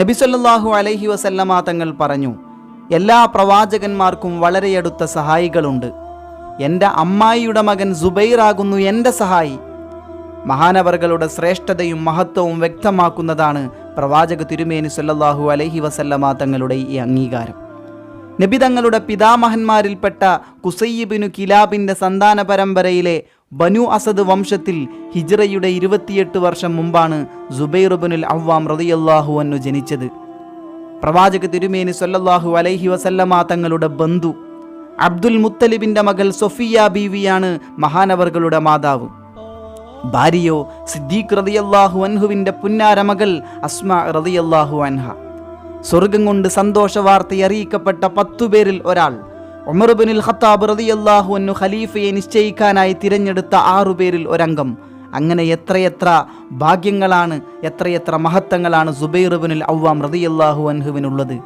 നബിസല്ലാഹു അലൈഹി വസല്ലമ തങ്ങൾ പറഞ്ഞു എല്ലാ പ്രവാചകന്മാർക്കും വളരെയടുത്ത സഹായികളുണ്ട്. എന്റെ അമ്മായിയുടെ മകൻ സുബൈറാകുന്നു എന്റെ സഹായി. മഹാനവറുകളുടെ ശ്രേഷ്ഠതയും മഹത്വവും വ്യക്തമാക്കുന്നതാണ് പ്രവാചക തിരുമേനി സല്ലാഹു അലൈഹി വസല്ലമ തങ്ങളുടെ ഈ അംഗീകാരം. നബി തങ്ങളുടെ പിതാമഹന്മാരിൽപ്പെട്ട കുസയ്യിബിനു കിലാബിന്റെ സന്താന പരമ്പരയിലെ ബനു അസദ് വംശത്തിൽ ഹിജ്റയുടെ ഇരുപത്തിയെട്ട് വർഷം മുമ്പാണ് ജുബൈറുബിനുൽ അവ്വാം റതിയല്ലാഹു അന്നു ജനിച്ചത്. പ്രവാചക തിരുമേനി സൊല്ലാഹു അലൈഹി വസല്ലമ തങ്ങളുടെ ബന്ധു അബ്ദുൽ മുത്തലിബിന്റെ മകൾ സൊഫിയ ബീവിയാണ് മഹാനവറുകളുടെ മാതാവ്. ഭാര്യയോ സിദ്ദീഖ് റതിയല്ലാഹു അൻഹുവിന്റെ പുന്നാര മകൾ അസ്മ റതിയല്ലാഹു അൻഹ. സ്വർഗം കൊണ്ട് സന്തോഷ വാർത്തയറിയിക്കപ്പെട്ട അറിയിക്കപ്പെട്ട പത്തു പേരിൽ ഒരാൾ. ഉമർബിനുൽ ഖത്താബ് റളിയല്ലാഹു അൻഹു ഖലീഫയെ നിശ്ചയിക്കാനായി തിരഞ്ഞെടുത്ത ആറുപേരിൽ ഒരംഗം. അങ്ങനെ എത്രയെത്ര ഭാഗ്യങ്ങളാണ് എത്രയെത്ര മഹത്വങ്ങളാണ് സുബൈറുബിനിൽ ഔവാം റളിയല്ലാഹു അൻഹുവിനുള്ളത്.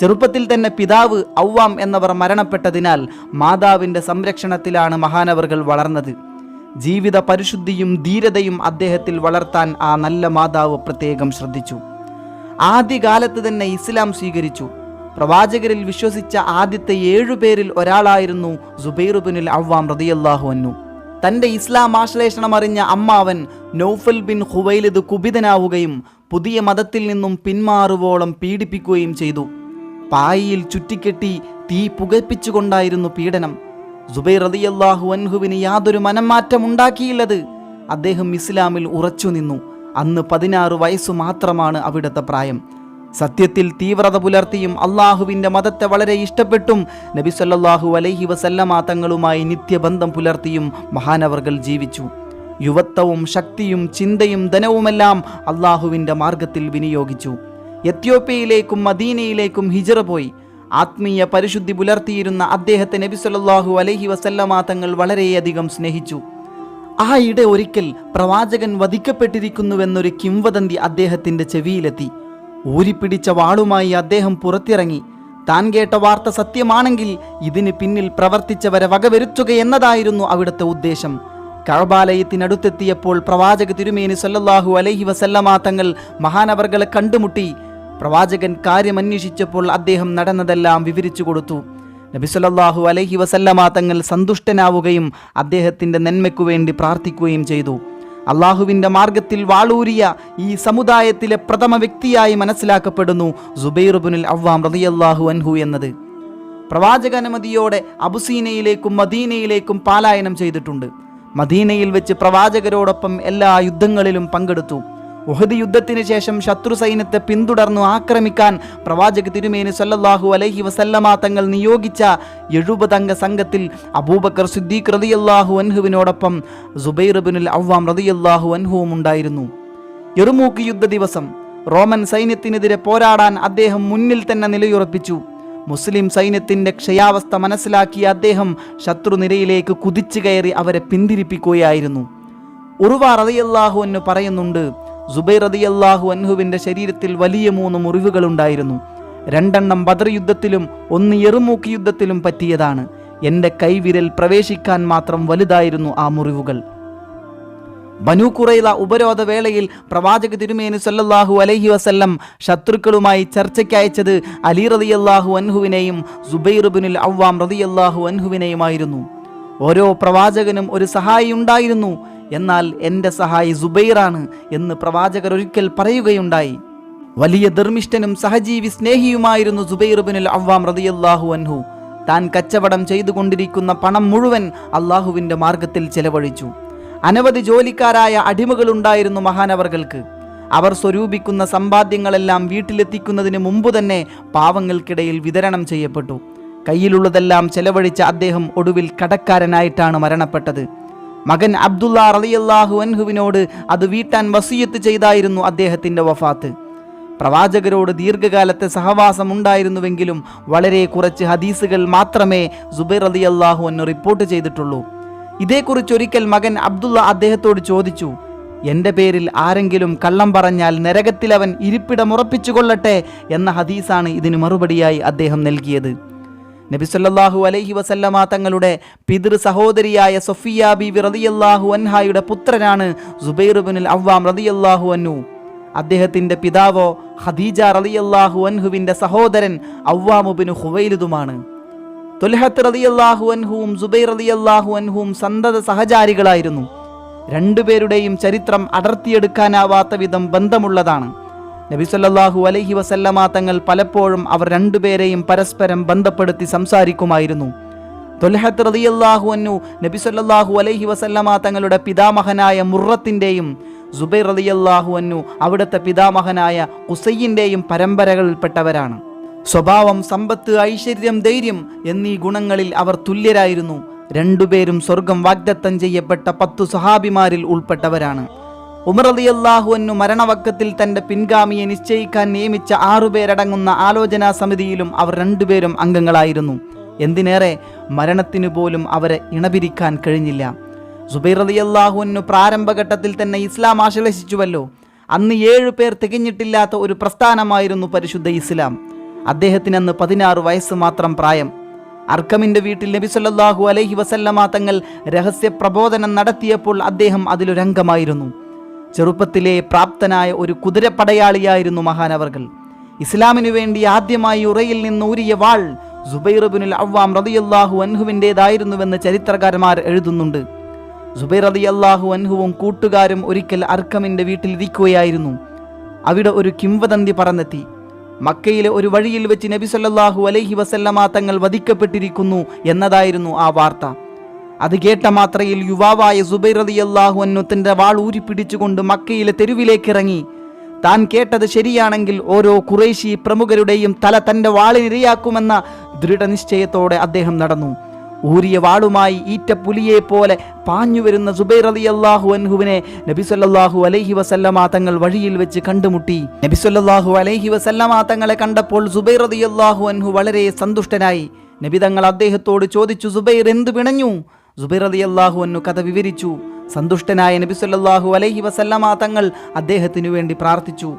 ചെറുപ്പത്തിൽ തന്നെ പിതാവ് ഔവാം എന്നവർ മരണപ്പെട്ടതിനാൽ മാതാവിന്റെ സംരക്ഷണത്തിലാണ് മഹാനവറുകൾ വളർന്നത്. ജീവിത പരിശുദ്ധിയും ധീരതയും അദ്ദേഹത്തിൽ വളർത്താൻ ആ നല്ല മാതാവ് പ്രത്യേകം ശ്രദ്ധിച്ചു. ആദ്യകാലത്ത് തന്നെ ഇസ്ലാം സ്വീകരിച്ചു. പ്രവാചകരിൽ വിശ്വസിച്ച ആദ്യത്തെ ഏഴുപേരിൽ ഒരാളായിരുന്നു സുബൈറുബിനിൽ അവ്വാം റതിയല്ലാഹു അന്നു തന്റെ ഇസ്ലാം ആശ്ലേഷണം അറിഞ്ഞ അമ്മാവൻ നൗഫൽ ബിൻ ഹുവൈലിദ് കുപിതനാവുകയും പുതിയ മതത്തിൽ നിന്നും പിന്മാറുവോളം പീഡിപ്പിക്കുകയും ചെയ്തു. പായിയിൽ ചുറ്റിക്കെട്ടി തീ പുകപ്പിച്ചുകൊണ്ടായിരുന്നു പീഡനം. സുബൈർ റളിയല്ലാഹു അൻഹുവിന് യാതൊരു മനംമാറ്റം ഉണ്ടാക്കിയില്ലത്. അദ്ദേഹം ഇസ്ലാമിൽ ഉറച്ചു നിന്നു അന്ന് പതിനാറ് വയസ്സു മാത്രമാണ് അവിടുത്തെ പ്രായം. സത്യത്തിൽ തീവ്രത പുലർത്തിയും അള്ളാഹുവിന്റെ മതത്തെ വളരെ ഇഷ്ടപ്പെട്ടും നബി സല്ലല്ലാഹു അലൈഹി വസല്ലമാ തങ്ങളുമായി നിത്യബന്ധം പുലർത്തിയും മഹാനവർകൾ ജീവിച്ചു. യുവത്വവും ശക്തിയും ചിന്തയും ധനവുമെല്ലാം അള്ളാഹുവിന്റെ മാർഗത്തിൽ വിനിയോഗിച്ചു. എത്യോപ്യയിലേക്കും മദീനയിലേക്കും ഹിജറ പോയി. ആത്മീയ പരിശുദ്ധി പുലർത്തിയിരുന്ന അദ്ദേഹത്തെ നബി സല്ലല്ലാഹു അലൈഹി വസല്ലമാ തങ്ങൾ വളരെയധികം സ്നേഹിച്ചു. ആ ഇട ഒരിക്കൽ പ്രവാചകൻ വധിക്കപ്പെട്ടിരിക്കുന്നുവെന്നൊരു കിംവദന്തി അദ്ദേഹത്തിന്റെ ചെവിയിലെത്തി. ഊരിപ്പിടിച്ച വാളുമായി അദ്ദേഹം പുറത്തിറങ്ങി. താൻ കേട്ട വാർത്ത സത്യമാണെങ്കിൽ ഇതിന് പിന്നിൽ പ്രവർത്തിച്ചവരെ വകവരുത്തുക എന്നതായിരുന്നു അവിടുത്തെ ഉദ്ദേശം. കഴബാലയത്തിനടുത്തെത്തിയപ്പോൾ പ്രവാചക തിരുമേനി സല്ലല്ലാഹു അലൈഹി വസല്ലമാ തങ്ങൾ മഹാനവർകളെ കണ്ടുമുട്ടി. പ്രവാചകൻ കാര്യം അന്വേഷിച്ചപ്പോൾ അദ്ദേഹം നടന്നതെല്ലാം വിവരിച്ചു കൊടുത്തു. നബി സല്ലല്ലാഹു അലൈഹി വസല്ലമ തങ്ങൾ സന്തുഷ്ടനാവുകയും അദ്ദേഹത്തിന്റെ നന്മയ്ക്കു വേണ്ടി പ്രാർത്ഥിക്കുകയും ചെയ്തു. അള്ളാഹുവിന്റെ മാർഗത്തിൽ വാളൂരിയ ഈ സമുദായത്തിലെ പ്രഥമ വ്യക്തിയായി മനസ്സിലാക്കപ്പെടുന്നു സുബൈറുബുനുൽ അവ്വാം റളിയല്ലാഹു അൻഹു എന്നത്. പ്രവാചകനുമതിയോടെ അബുസീനയിലേക്കും മദീനയിലേക്കും പാലായനം ചെയ്തിട്ടുണ്ട്. മദീനയിൽ വെച്ച് പ്രവാചകരോടൊപ്പം എല്ലാ യുദ്ധങ്ങളിലും പങ്കെടുത്തു. ഉഹദ് യുദ്ധത്തിന് ശേഷം ശത്രു സൈന്യത്തെ പിന്തുടർന്നു ആക്രമിക്കാൻ പ്രവാചക തിരുമേനി സല്ലല്ലാഹു അലൈഹി വസല്ലമ തങ്ങൾ നിയോഗിച്ച എഴുപതംഗ സംഘത്തിൽ അബൂബക്കർ സിദ്ദീഖ് റളിയല്ലാഹു അൻഹുവിനോടൊപ്പം സുബൈർ ബിനുൽ അവ്വാം റളിയല്ലാഹു അൻഹുവും ഉണ്ടായിരുന്നു. എറുമൂക്ക് യുദ്ധ ദിവസം റോമൻ സൈന്യത്തിനെതിരെ പോരാടാൻ അദ്ദേഹം മുന്നിൽ തന്നെ നിലയുറപ്പിച്ചു. മുസ്ലിം സൈന്യത്തിന്റെ ക്ഷയാവസ്ഥ മനസ്സിലാക്കിയ അദ്ദേഹം ശത്രുനിരയിലേക്ക് കുതിച്ചു കയറി അവരെ പിന്തിരിപ്പിക്കുകയായിരുന്നു. ഉറുവ റതിയല്ലാഹു എന്ന് പറയുന്നുണ്ട് സുബൈർ റതിയല്ലാഹു അൻഹുവിന്റെ ശരീരത്തിൽ വലിയ മൂന്ന് മുറിവുകളുണ്ടായിരുന്നു. രണ്ടെണ്ണം ബദർ യുദ്ധത്തിലും ഒന്ന് എറുമൂക്ക് യുദ്ധത്തിലും പറ്റിയതാണ്. എന്റെ കൈവിരൽ പ്രവേശിക്കാൻ മാത്രം വലുതായിരുന്നു ആ മുറിവുകൾ. ബനു കുറൈല ഉപരോധ വേളയിൽ പ്രവാചക തിരുമേനി സല്ലല്ലാഹു അലൈഹി വസല്ലം ശത്രുക്കളുമായി ചർച്ചയ്ക്ക് അയച്ചത് അലി റതിയല്ലാഹു അൻഹുവിനെയും സുബൈറുബിനുൽ അവ്വാം റതിയല്ലാഹു അൻഹുവിനെയുമായിരുന്നു. ഓരോ പ്രവാചകനും ഒരു സഹായി ഉണ്ടായിരുന്നു. എന്നാൽ എന്റെ സഹായി സുബൈറാണ് എന്ന് പ്രവാചകർ ഒരിക്കൽ പറയുകയുണ്ടായി. വലിയ ധർമ്മിഷ്ഠനും സഹജീവി സ്നേഹിയുമായിരുന്നു സുബൈറുബിനുൽ അവ്വാം റതിയല്ലാഹു അൻഹു. താൻ കച്ചവടം ചെയ്തുകൊണ്ടിരിക്കുന്ന പണം മുഴുവൻ അള്ളാഹുവിന്റെ മാർഗത്തിൽ ചെലവഴിച്ചു. അനവധി ജോലിക്കാരായ അടിമകളുണ്ടായിരുന്നു മഹാനവർകൾക്ക്. അവർ സ്വരൂപിക്കുന്ന സമ്പാദ്യങ്ങളെല്ലാം വീട്ടിലെത്തിക്കുന്നതിന് മുമ്പ് തന്നെ പാവങ്ങൾക്കിടയിൽ വിതരണം ചെയ്യപ്പെട്ടു. കയ്യിലുള്ളതെല്ലാം ചെലവഴിച്ച അദ്ദേഹം ഒടുവിൽ കടക്കാരനായിട്ടാണ് മരണപ്പെട്ടത്. മകൻ അബ്ദുള്ള റളിയല്ലാഹു അൻഹുവിനോട് അത് വീട്ടാൻ വസീയത്ത് ചെയ്തായിരുന്നു അദ്ദേഹത്തിന്റെ വഫാത്ത്. പ്രവാചകരോട് ദീർഘകാലത്തെ സഹവാസം ഉണ്ടായിരുന്നുവെങ്കിലും വളരെ കുറച്ച് ഹദീസുകൾ മാത്രമേ സുബൈർ അലി അള്ളാഹു എന്ന് റിപ്പോർട്ട് ചെയ്തിട്ടുള്ളൂ. ഇതേക്കുറിച്ച് ഒരിക്കൽ മകൻ അബ്ദുള്ള അദ്ദേഹത്തോട് ചോദിച്ചു എന്റെ പേരിൽ ആരെങ്കിലും കള്ളം പറഞ്ഞാൽ നരകത്തിൽ അവൻ ഇരിപ്പിടമുറപ്പിച്ചു കൊള്ളട്ടെ എന്ന ഹദീസാണ് ഇതിന് മറുപടിയായി അദ്ദേഹം നൽകിയത്. നബി സല്ലല്ലാഹു അലൈഹി വസല്ലമ തങ്ങളുടെ പിതൃ സഹോദരിയായ സൊഫിയ ബി റളിയല്ലാഹു അൻഹായുടെ പുത്രനാണ് സുബൈർ ബിനുൽ അവ്വാം റതിയല്ലാഹു അന്നു അദ്ദേഹത്തിന്റെ പിതാവോ ഖദീജ റളിയല്ലാഹു അൻഹുവിന്റെ സഹോദരൻ അവ്വാമുബിന് ഹുവൈലുതുമാണ് തുൽഹത്ത് റളിയല്ലാഹു അൻഹുവും സുബൈർ റളിയല്ലാഹു അൻഹുവും സന്തത സഹചാരികളായിരുന്നു. രണ്ടുപേരുടെയും ചരിത്രം അടർത്തിയെടുക്കാനാവാത്ത വിധം ബന്ധമുള്ളതാണ്. നബി സല്ലല്ലാഹു അലൈഹി വസല്ലമ തങ്ങൾ പലപ്പോഴും അവർ രണ്ടുപേരെയും പരസ്പരം ബന്ധപ്പെടുത്തി സംസാരിക്കുമായിരുന്നു. തൊലഹത്ത് റളിയല്ലാഹു അന്നു നബി സല്ലല്ലാഹു അലൈഹി വസല്ലമാ തങ്ങളുടെ പിതാമഹനായ മുറത്തിന്റെയും സുബൈർ റളിയല്ലാഹു അന്നു അവിടുത്തെ പിതാമഹനായ കുസൈയിന്റെയും പരമ്പരകളിൽപ്പെട്ടവരാണ്. സ്വഭാവം സമ്പത്ത് ഐശ്വര്യം ധൈര്യം എന്നീ ഗുണങ്ങളിൽ അവർ തുല്യരായിരുന്നു. രണ്ടുപേരും സ്വർഗം വാഗ്ദത്തം ചെയ്യപ്പെട്ട പത്തു സഹാബിമാരിൽ ഉൾപ്പെട്ടവരാണ്. ഉമർ അലി അള്ളാഹുവിനു മരണവക്കത്തിൽ തന്റെ പിൻഗാമിയെ നിശ്ചയിക്കാൻ നിയമിച്ച ആറുപേരടങ്ങുന്ന ആലോചനാ സമിതിയിലും അവർ രണ്ടുപേരും അംഗങ്ങളായിരുന്നു. എന്തിനേറെ മരണത്തിനു പോലും അവരെ ഇണപിരിക്കാൻ കഴിഞ്ഞില്ല. സുബൈർ അലി അള്ളാഹുവിനു പ്രാരംഭഘട്ടത്തിൽ തന്നെ ഇസ്ലാം ആശ്ലേഷിച്ചുവല്ലോ. അന്ന് ഏഴു പേർ തികഞ്ഞിട്ടില്ലാത്ത ഒരു പ്രസ്ഥാനമായിരുന്നു പരിശുദ്ധ ഇസ്ലാം. അദ്ദേഹത്തിന് അന്ന് പതിനാറ് വയസ്സ് മാത്രം പ്രായം. അർക്കമിന്റെ വീട്ടിൽ നബി സല്ലല്ലാഹു അലൈഹി വസല്ലമ തങ്ങൾ രഹസ്യ പ്രബോധനം നടത്തിയപ്പോൾ അദ്ദേഹം അതിലൊരംഗമായിരുന്നു. ചെറുപ്പത്തിലെ പ്രാപ്തനായ ഒരു കുതിരപ്പടയാളിയായിരുന്നു മഹാനവർകൾ ഇസ്ലാമിനു വേണ്ടി ആദ്യമായി ഉറയിൽ നിന്ന് ഊരിയ വാൾ സുബൈറബിനുൽ അവ്വാം റളിയല്ലാഹു അൻഹുവിന്റെതായിരുന്നുവെന്ന് ചരിത്രകാരന്മാർ എഴുതുന്നുണ്ട്. സുബൈർ റളിയല്ലാഹു അൻഹുവും കൂട്ടുകാരും ഒരിക്കൽ അർക്കമിന്റെ വീട്ടിലിരിക്കുകയായിരുന്നു. അവിടെ ഒരു കിംവദന്തി പറന്നെത്തി. മക്കയിലെ ഒരു വഴിയിൽ വെച്ച് നബി സല്ലല്ലാഹു അലൈഹി വസല്ലമ തങ്ങൾ വധിക്കപ്പെട്ടിരിക്കുന്നു എന്നതായിരുന്നു ആ വാർത്ത. അത് കേട്ട മാത്രയിൽ യുവാവായ സുബൈർ അലി അള്ളാഹു അന്നുത്തിന്റെ വാൾ ഊരിപ്പിടിച്ചുകൊണ്ട് മക്കയിലെ തെരുവിലേക്ക് ഇറങ്ങി താൻ കേട്ടത് ശരിയാണെങ്കിൽ ഓരോ കുറേശി പ്രമുഖരുടെയും തല തന്റെ വാളിനിരയാക്കുമെന്ന ദൃഢനിശ്ചയത്തോടെ അദ്ദേഹം നടന്നു. ഊരിയ വാളുമായി ഈറ്റ പുലിയെ പോലെ പാഞ്ഞു വരുന്ന സുബൈർ അലി അള്ളാഹു അൻഹുവിനെ നബി സല്ലല്ലാഹു അലൈഹി വസല്ലമാ തങ്ങൾ വഴിയിൽ വെച്ച് കണ്ടുമുട്ടി. നബി സല്ലല്ലാഹു അലൈഹി വസല്ലമാ തങ്ങളെ കണ്ടപ്പോൾ സുബൈർ അലി അള്ളാഹു അൻഹു വളരെ സന്തുഷ്ടനായി. നബി തങ്ങൾ അദ്ദേഹത്തോട് ചോദിച്ചു സുബൈർ എന്തു പിണഞ്ഞു? സുബൈർ അലി അള്ളാഹു കഥ വിവരിച്ചു. സന്തുഷ്ടനായ നബി സല്ലല്ലാഹു അലൈഹി വസല്ലമ തങ്ങൾ അദ്ദേഹത്തിനു വേണ്ടി പ്രാർത്ഥിച്ചു.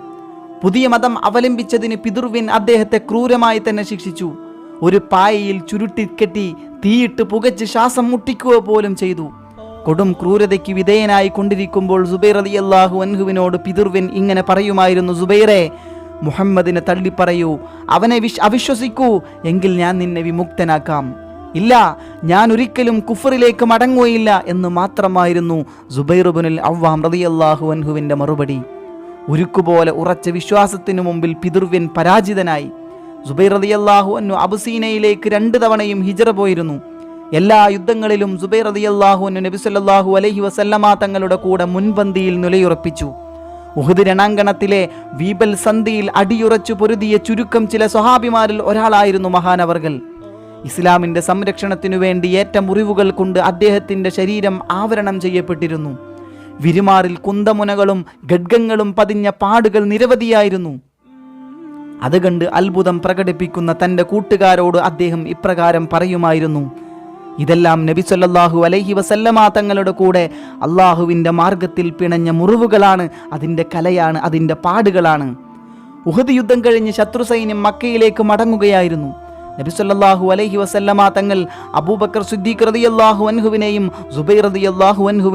പുതിയ മതം അവലംബിച്ചതിന് പിതൃവിൻ അദ്ദേഹത്തെ ക്രൂരമായി തന്നെ ശിക്ഷിച്ചു. ഒരു പായയിൽ ചുരുട്ടിക്കെട്ടി തീയിട്ട് പുകച്ച് ശ്വാസം മുട്ടിക്കുക പോലും ചെയ്തു. കൊടും ക്രൂരതയ്ക്ക് വിധേയനായി കൊണ്ടിരിക്കുമ്പോൾ സുബൈർ അലി അള്ളാഹു അൻഹുവിനോട് പിതൃവിൻ ഇങ്ങനെ പറയുമായിരുന്നു സുബൈറെ മുഹമ്മദിനെ തള്ളിപ്പറയൂ അവനെ വിശ് അവിശ്വസിക്കൂ എങ്കിൽ ഞാൻ നിന്നെ വിമുക്തനാക്കാം. ഇല്ല ഞാൻ ഒരിക്കലും കുഫറിലേക്ക് മടങ്ങുകയില്ല എന്ന് മാത്രമായിരുന്നു സുബൈറുബുനിൽ അവ്വാം റളിയല്ലാഹു അൻഹുവിന്റെ മറുപടി. ഉരുക്കുപോലെ ഉറച്ച വിശ്വാസത്തിനു മുമ്പിൽ പിതൃവ്യൻ പരാജിതനായി. സുബൈർ റളിയല്ലാഹു അൻഹു അബുസീനയിലേക്ക് രണ്ട് തവണയും ഹിജറ പോയിരുന്നു. എല്ലാ യുദ്ധങ്ങളിലും സുബൈർ റളിയല്ലാഹു അൻഹു നബി സല്ലല്ലാഹു അലൈഹി വസല്ലമ തങ്ങളുടെ കൂടെ മുൻപന്തിയിൽ നിലയുറപ്പിച്ചു. ഉഹുദ് രണാങ്കണത്തിലെ വീബൽ സന്ധിയിൽ അടിയുറച്ചു പൊരുതിയ ചുരുക്കം ചില സ്വഹാബിമാരിൽ ഒരാളായിരുന്നു മഹാനവർകൾ ഇസ്ലാമിന്റെ സംരക്ഷണത്തിനു വേണ്ടി ഏറ്റ മുറിവുകൾ കൊണ്ട് അദ്ദേഹത്തിന്റെ ശരീരം ആവരണം ചെയ്യപ്പെട്ടിരുന്നു. വിരുമാറിൽ കുന്തമുനകളും ഗഡ്ഗങ്ങളും പതിഞ്ഞ പാടുകൾ നിരവധിയായിരുന്നു. അത് കണ്ട് അത്ഭുതം പ്രകടിപ്പിക്കുന്ന തന്റെ കൂട്ടുകാരോട് അദ്ദേഹം ഇപ്രകാരം പറയുമായിരുന്നു. ഇതെല്ലാം നബി സല്ലല്ലാഹു അലൈഹി വസല്ലമ തങ്ങളുടെ കൂടെ അള്ളാഹുവിന്റെ മാർഗത്തിൽ പിണഞ്ഞ മുറിവുകളാണ് അതിന്റെ കലയാണ് അതിന്റെ പാടുകളാണ്. ഉഹദ് യുദ്ധം കഴിഞ്ഞ് ശത്രു സൈന്യം മക്കയിലേക്ക് മടങ്ങുകയായിരുന്നു. നബി സല്ലല്ലാഹു അലൈഹി വസല്ലമ തങ്ങൾ അബൂബക്കർ സുദ്ദീഖ് റളിയല്ലാഹു അൻഹുവിനെയും സുബൈർ റളിയല്ലാഹു അൻഹു